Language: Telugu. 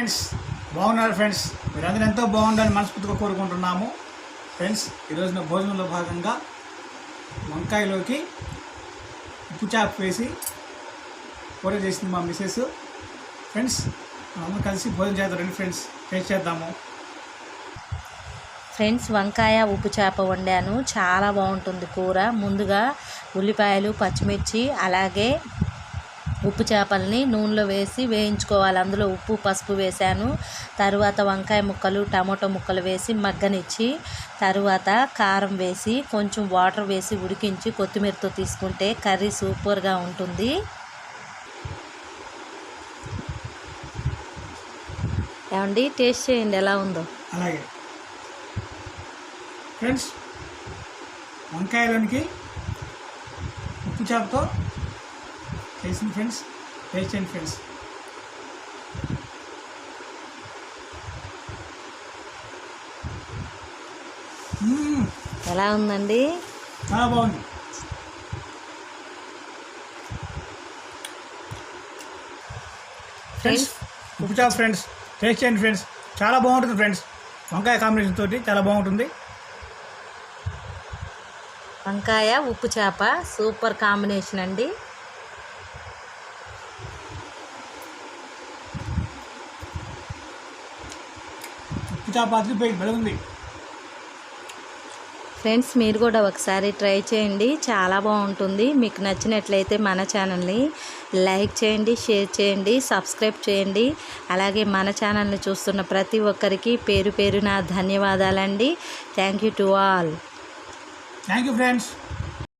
ఫ్రెండ్స్ బాగున్నారు ఫ్రెండ్స్. మీరందరూ ఎంతో బాగుండాలని మనస్ఫూర్తిగా కోరుకుంటున్నాము. ఫ్రెండ్స్ ఈరోజున భోజనంలో భాగంగా వంకాయలోకి ఉప్పు చాప్ వేసి కూర చేసింది మా మిసెస్ ఫ్రెండ్స్ అందరం కలిసి భోజనం చేద్దాం రండి ఫ్రెండ్స్. టేస్ట్ చేద్దాము. ఫ్రెండ్స్ వంకాయ ఉప్పు చేప వండాను. చాలా బాగుంటుంది కూర. ముందుగా ఉల్లిపాయలు పచ్చిమిర్చి అలాగే ఉప్పు చేపల్ని నూనెలో వేసి వేయించుకోవాలి. అందులో ఉప్పు పసుపు వేశాను. తరువాత వంకాయ ముక్కలు టమాటో ముక్కలు వేసి మగ్గనిచ్చి తరువాత కారం వేసి కొంచెం వాటర్ వేసి ఉడికించి కొత్తిమీరతో తీసుకుంటే కర్రీ సూపర్గా ఉంటుంది. ఏమండి టేస్ట్ చేయండి ఎలా ఉందో? అలాగే. ఫ్రెండ్స్ వంకాయలోనికి ఉప్పు చేపతో చేసింది ఫ్రెండ్స్ టేస్ట్ చేయండి ఫ్రెండ్స్ ఎలా ఉందండి? చాలా బాగుంది. ఫ్రెండ్స్ ఉప్పు చేప ఫ్రెండ్స్ టేస్ట్ చేయండి ఫ్రెండ్స్ చాలా బాగుంటుంది ఫ్రెండ్స్ వంకాయ కాంబినేషన్ తోటి చాలా బాగుంటుంది. వంకాయ ఉప్పు చేప. సూపర్ కాంబినేషన్ అండి. అదిరిపోయి బెలుగుంది ఫ్రెండ్స్ మీరు కూడా ఒకసారి ట్రై చేయండి. చాలా బాగుంటుంది. మీకు నచ్చినట్లయితే మన ఛానల్ని లైక్ చేయండి షేర్ చేయండి సబ్స్క్రైబ్ చేయండి. అలాగే మన ఛానల్ని చూస్తున్న ప్రతి ఒక్కరికి పేరు పేరున ధన్యవాదాలండి. Thank you to all. Thank you friends.